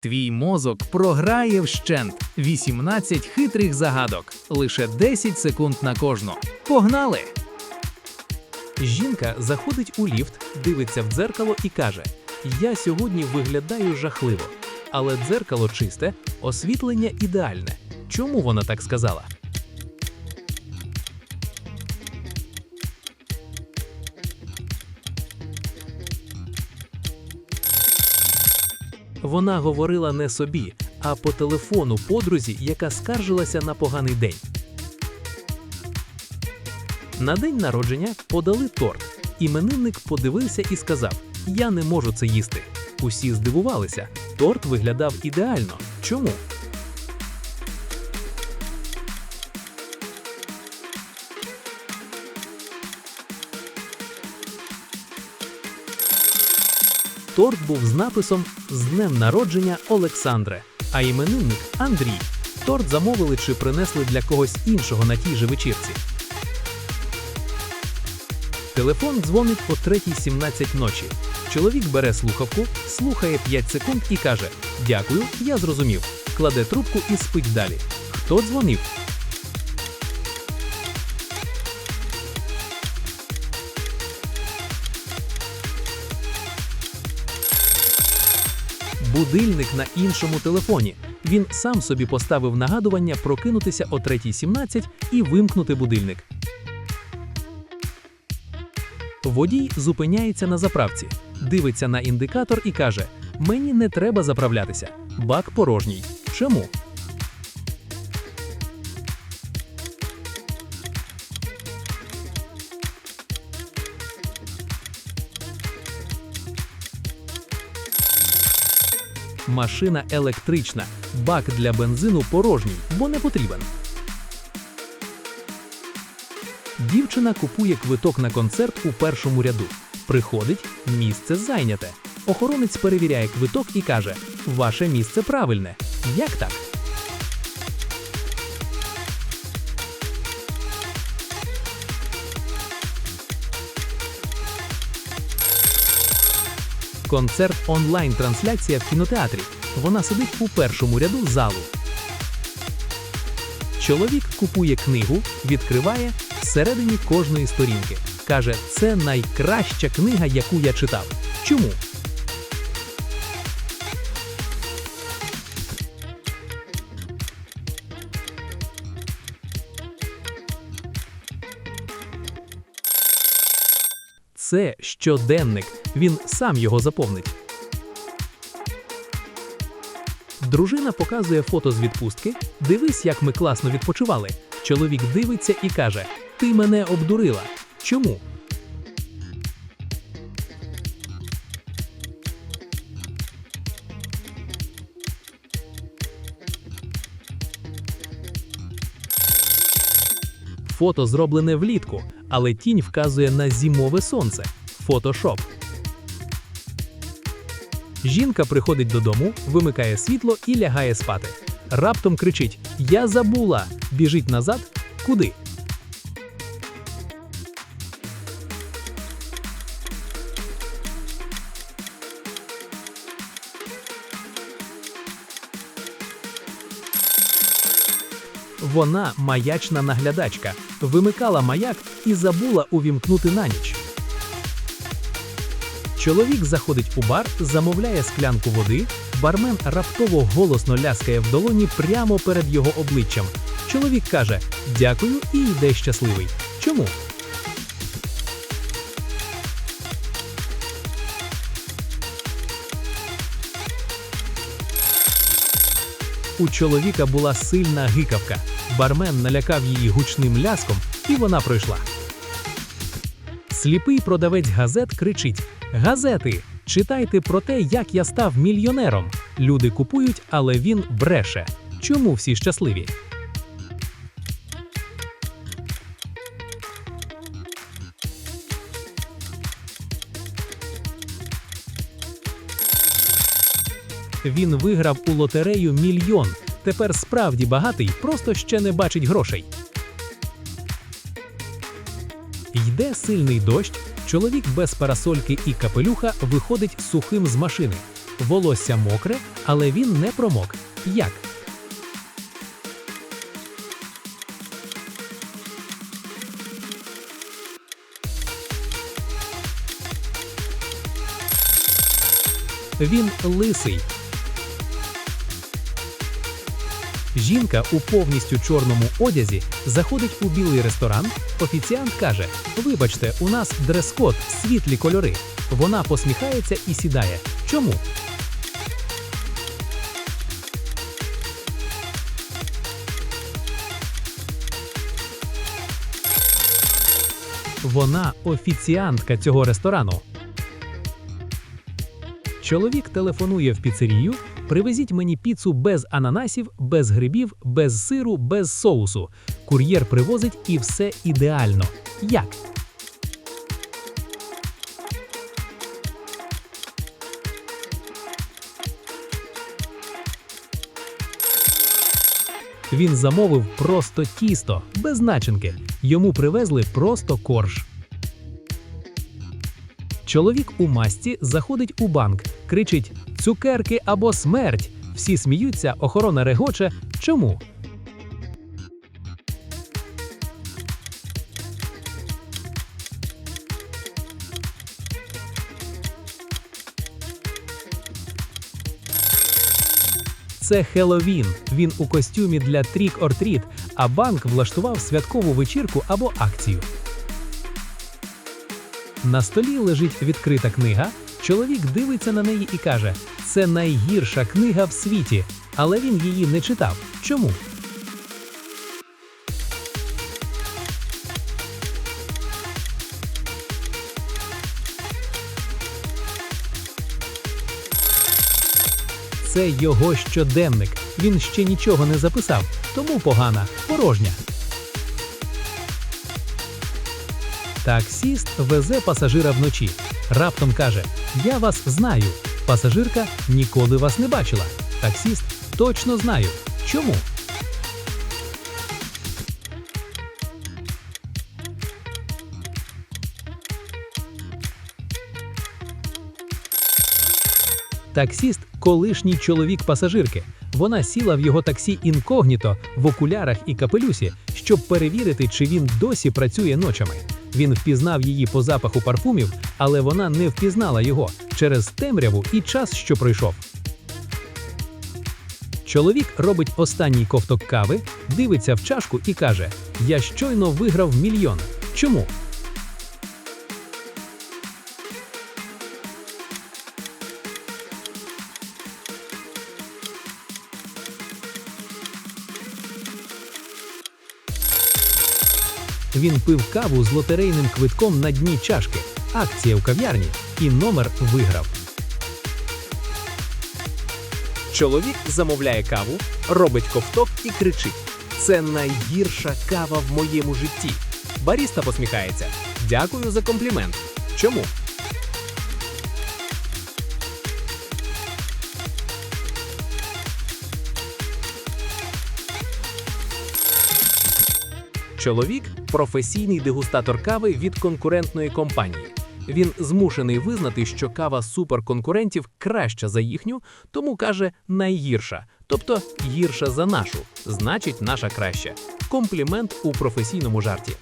Твій мозок програє вщент 18 хитрих загадок, лише 10 секунд на кожну. Погнали! Жінка заходить у ліфт, дивиться в дзеркало і каже: Я сьогодні виглядаю жахливо. Але дзеркало чисте, освітлення ідеальне. Чому вона так сказала? Вона говорила не собі, а по телефону подрузі, яка скаржилася на поганий день. На день народження подали торт. Іменинник подивився і сказав: Я не можу це їсти. Усі здивувалися. Торт виглядав ідеально. Чому? Торт був з написом З днем народження Олександре, а іменинник Андрій. Торт замовили чи принесли для когось іншого на тій же вечірці. Телефон дзвонить о 3.17 ночі. Чоловік бере слухавку, слухає 5 секунд і каже: Дякую, я зрозумів. Кладе трубку і спить далі. Хто дзвонив? Будильник на іншому телефоні. Він сам собі поставив нагадування прокинутися о 3.17 і вимкнути будильник. Водій зупиняється на заправці, дивиться на індикатор і каже: Мені не треба заправлятися. Бак порожній. Чому? Машина електрична, бак для бензину порожній, бо не потрібен. Дівчина купує квиток на концерт у першому ряду. Приходить, місце зайняте. Охоронець перевіряє квиток і каже: Ваше місце правильне. Як так? Концерт онлайн-трансляція в кінотеатрі. Вона сидить у першому ряду залу. Чоловік купує книгу, відкриває всередині кожної сторінки. Каже, це найкраща книга, яку я читав. Чому? Це щоденник. Він сам його заповнить. Дружина показує фото з відпустки. Дивись, як ми класно відпочивали. Чоловік дивиться і каже: Ти мене обдурила. Чому? Фото зроблене влітку, але тінь вказує на зімове сонце. Фотошоп. Жінка приходить додому, вимикає світло і лягає спати. Раптом кричить: Я забула! Біжить назад. Куди? Вона маячна наглядачка, вимикала маяк і забула увімкнути на ніч. Чоловік заходить у бар, замовляє склянку води. Бармен раптово голосно ляскає в долоні прямо перед його обличчям. Чоловік каже: Дякую і йде щасливий. Чому? У чоловіка була сильна гикавка. Бармен налякав її гучним ляском, і вона пройшла. Сліпий продавець газет кричить: Газети! Читайте про те, як я став мільйонером. Люди купують, але він бреше. Чому всі щасливі? Він виграв у лотерею мільйон. Тепер справді багатий, просто ще не бачить грошей. Йде сильний дощ. Чоловік без парасольки і капелюха виходить сухим з машини. Волосся мокре, але він не промок. Як? Він лисий. Жінка у повністю чорному одязі заходить у білий ресторан. Офіціант каже: Вибачте, у нас дрес-код, світлі кольори. Вона посміхається і сідає. Чому? Вона офіціантка цього ресторану. Чоловік телефонує в піцерію. Привезіть мені піцу без ананасів, без грибів, без сиру, без соусу. Кур'єр привозить і все ідеально. Як? Він замовив просто тісто, без начинки. Йому привезли просто корж. Чоловік у масці заходить у банк, кричить цукерки або смерть. Всі сміються, охорона регоче. Чому? Це Хеловін. Він у костюмі для трік or тріт а банк влаштував святкову вечірку або акцію. На столі лежить відкрита книга. Чоловік дивиться на неї і каже: це найгірша книга в світі, але він її не читав. Чому? Це його щоденник. Він ще нічого не записав, тому погана, порожня. Таксіст везе пасажира вночі. Раптом каже: Я вас знаю. Пасажирка ніколи вас не бачила. Таксіст точно знаю. Чому? Таксіст колишній чоловік пасажирки. Вона сіла в його таксі інкогніто в окулярах і капелюсі, щоб перевірити, чи він досі працює ночами. Він впізнав її по запаху парфумів, але вона не впізнала його через темряву і час, що пройшов. Чоловік робить останній ковток кави, дивиться в чашку і каже: Я щойно виграв мільйон. Чому? Він пив каву з лотерейним квитком на дні чашки, акція в кав'ярні, і номер виграв. Чоловік замовляє каву, робить ковток і кричить: Це найгірша кава в моєму житті. Баріста посміхається. Дякую за комплімент. Чому? Чоловік професійний дегустатор кави від конкурентної компанії. Він змушений визнати, що кава суперконкурентів краща за їхню, тому каже найгірша, тобто гірша за нашу, значить наша краща. Комплімент у професійному жарті.